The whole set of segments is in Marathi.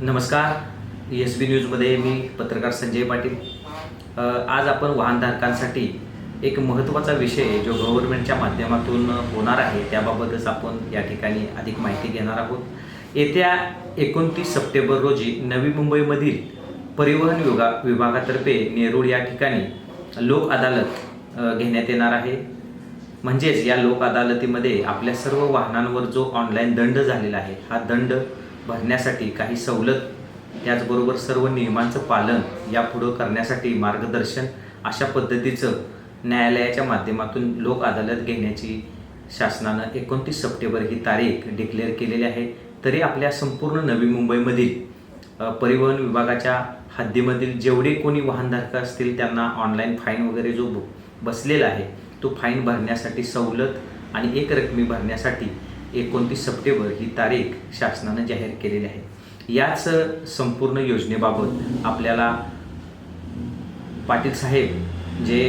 नमस्कार. एस बी न्यूजमध्ये मी पत्रकार संजय पाटील. आज आपण वाहनधारकांसाठी एक महत्त्वाचा विषय जो गव्हर्नमेंटच्या माध्यमातून होणार आहे. त्याबाबतच आपण या ठिकाणी अधिक माहिती घेणार आहोत. येत्या एकोणतीस सप्टेंबर रोजी नवी मुंबईमधील परिवहन विभागा विभागातर्फे नेरूळ या ठिकाणी लोक अदालत घेण्यात येणार आहे. म्हणजेच या लोक अदालतीमध्ये आपल्या सर्व वाहनांवर जो ऑनलाईन दंड झालेला आहे हा दंड भरण्यासाठी काही सवलत त्याचबरोबर सर्व नियमांचं पालन यापुढं करण्यासाठी मार्गदर्शन अशा पद्धतीचं न्यायालयाच्या माध्यमातून लोक अदालत घेण्याची शासनानं एकोणतीस सप्टेंबर ही तारीख डिक्लेअर केलेली आहे. तरी आपल्या संपूर्ण नवी मुंबईमधील परिवहन विभागाच्या हद्दीमधील जेवढे कोणी वाहनधारक असतील त्यांना ऑनलाईन फाईन वगैरे जो ब- बसलेला आहे तो फाईन भरण्यासाठी सवलत आणि एक रकमी भरण्यासाठी एकोणतीस सप्टेंबर ही तारीख शासनानं जाहीर केलेली आहे. याच संपूर्ण योजनेबाबत आपल्याला पाटील साहेब जे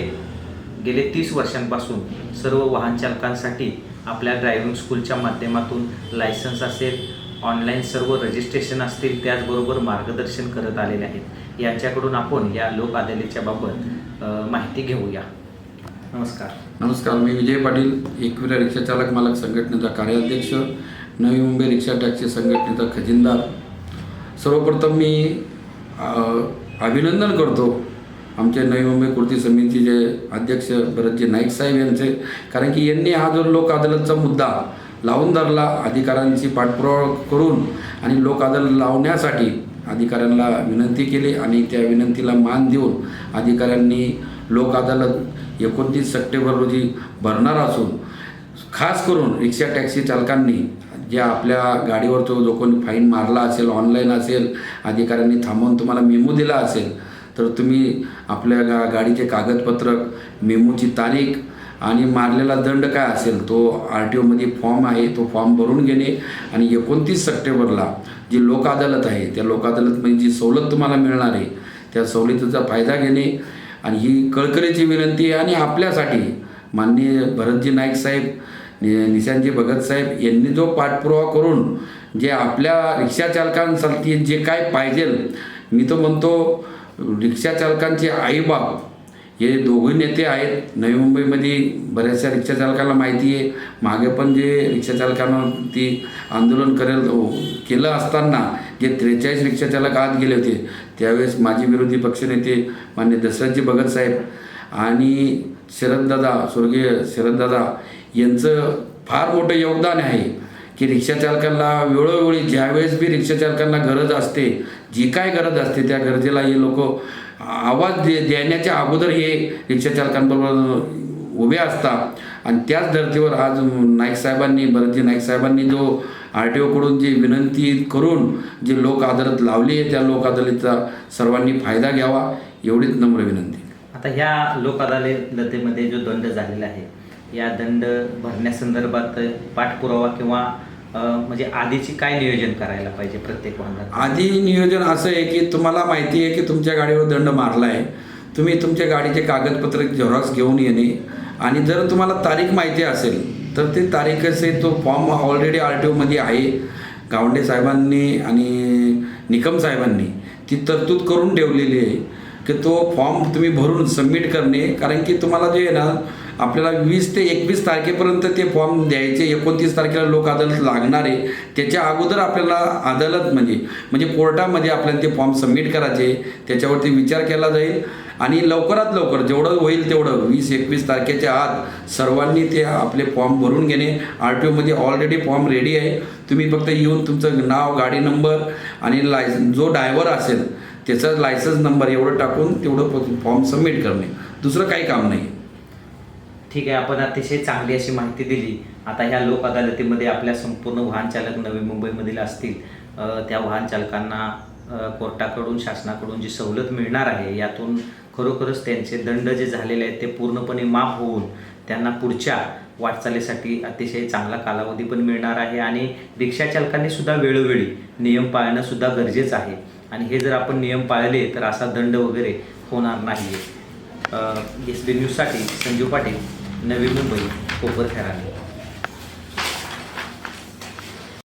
गेले तीस वर्षांपासून सर्व वाहन चालकांसाठी आपल्या ड्रायव्हिंग स्कूलच्या माध्यमातून लायसन्स असेल ऑनलाईन सर्व रजिस्ट्रेशन असतील त्याचबरोबर मार्गदर्शन करत आलेले आहेत. यांच्याकडून आपण या लोक अदालतीच्या बाबत माहिती घेऊया. नमस्कार. नमस्कार मी विजय पाटील एकविरा रिक्षा चालक मालक संघटनेचा कार्याध्यक्ष नवी मुंबई रिक्षा टॅक्सी संघटनेचा खजिनदार. सर्वप्रथम मी अभिनंदन करतो आमचे नवी मुंबई कृती समितीचे अध्यक्ष भरतजी नाईक साहेब यांचे कारण की यांनी हा जो लोक अदालतचा मुद्दा लावून धरला अधिकाऱ्यांची पाठपुरावा करून आणि लोक अदालत लावण्यासाठी अधिकाऱ्यांना विनंती केली आणि त्या विनंतीला मान देऊन अधिकाऱ्यांनी लोक अदालत एकोणतीस सप्टेंबर रोजी भरणार असून खास करून रिक्षा टॅक्सी चालकांनी ज्या आपल्या गाडीवर तो जो कोणी फाईन मारला असेल ऑनलाईन असेल अधिकाऱ्यांनी थांबवून तुम्हाला मेमो दिला असेल तर तुम्ही आपल्या गा गाडीचे कागदपत्र मेमोची तारीख आणि मारलेला दंड काय असेल तो आर टी ओमध्ये फॉर्म आहे तो फॉर्म भरून घेणे आणि एकोणतीस सप्टेंबरला जी लोक अदालत आहे त्या लोक अदालतमध्ये जी सवलत तुम्हाला मिळणार आहे त्या सवलतीचा फायदा घेणे आणि ही कळकळीची विनंती आहे आणि आपल्यासाठी माननीय भरतजी नाईक साहेब नि- निशांतजी भगत साहेब यांनी जो पाठपुरावा करून जे आपल्या रिक्षा चालकांसाठी जे काय पाहिजे मी तो म्हणतो रिक्षा चालकांचे आईबाप हे दोघे नेते आहेत. नवी मुंबईमध्ये बऱ्याचशा रिक्षाचालकाला माहिती आहे. मागे पण जे रिक्षाचालकांना ती आंदोलन करेल केलं असताना जे त्रेचाळीस रिक्षा चालक आत गेले होते त्यावेळेस माजी विरोधी पक्षनेते मान्य दशरथजी भगत साहेब आणि शरददादा स्वर्गीय शरददादा यांचं फार मोठं योगदान आहे की रिक्षाचालकांना वेळोवेळी ज्यावेळेस बी रिक्षाचालकांना गरज असते जी काय गरज असते त्या गरजेला हे लोक आवाज दे देण्याच्या अगोदर हे रिक्षाचालकांबरोबर उभे असतात आणि त्याच धर्तीवर आज नाईक साहेबांनी भरतजी नाईक साहेबांनी जो आर टी ओकडून जी विनंती करून जी लोक अदालत लावली आहे त्या लोक अदालतीचा सर्वांनी फायदा घ्यावा एवढीच नम्र विनंती. आता ह्या लोक अदालतीमध्ये जो दंड झालेला आहे या दंड भरण्यासंदर्भात पाठपुरावा किंवा म्हणजे आधीची काय नियोजन करायला पाहिजे प्रत्येक वाहनात? आधी नियोजन असं आहे की तुम्हाला माहिती आहे की तुमच्या गाडीवर दंड मारला आहे तुम्ही तुमच्या गाडीचे कागदपत्र झेरॉक्स घेऊन येणे आणि जर तुम्हाला तारीख माहिती असेल तर ते तारीख असे तो फॉर्म ऑलरेडी आर टी ओमध्ये आहे. गावंडे साहेबांनी आणि निकम साहेबांनी ती तरतूद करून ठेवलेली आहे की तो फॉर्म तुम्ही भरून सबमिट करणे. कारण की तुम्हाला जे आहे ना आपल्याला वीस ते एकवीस तारखेपर्यंत ते फॉर्म द्यायचे. एकोणतीस तारखेला लोक अदालत लागणार आहे. त्याच्या अगोदर आपल्याला अदालत म्हणजे म्हणजे कोर्टामध्ये आपल्याला ते फॉर्म सबमिट करायचे. त्याच्यावरती विचार केला जाईल. आणि लवकरात लवकर जेवढं होईल तेवढं वीस एकवीस तारखेच्या आत सर्वांनी ते आपले फॉर्म भरून घेणे. आर टी ओमध्ये ऑलरेडी फॉर्म रेडी आहे. तुम्ही फक्त येऊन तुमचं नाव गाडी नंबर आणि लाय जो डायव्हर असेल त्याचा लायसन्स नंबर एवढं टाकून तेवढं फॉर्म सबमिट करणे. दुसरं काही काम नाही. ठीक आहे आपण अतिशय चांगली अशी माहिती दिली. आता ह्या लोक अदालतीमध्ये आपल्या संपूर्ण वाहन चालक नवी मुंबईमधील असतील. त्या वाहन चालकांना कोर्टाकडून शासनाकडून जी सवलत मिळणार आहे यातून खरोखरच त्यांचे दंड जे झालेले आहेत ते पूर्णपणे माफ होऊन त्यांना पुढच्या वाटचालीसाठी अतिशय चांगला कालावधी पण मिळणार आहे आणि रिक्षाचालकांनी सुद्धा वेळोवेळी नियम पाळणं सुद्धा गरजेचं आहे. आणि हे जर आपण नियम पाळले तर असा दंड वगैरे होणार नाही एस बी न्यूजसाठी संजू पाटील नवी मुंबई कोपर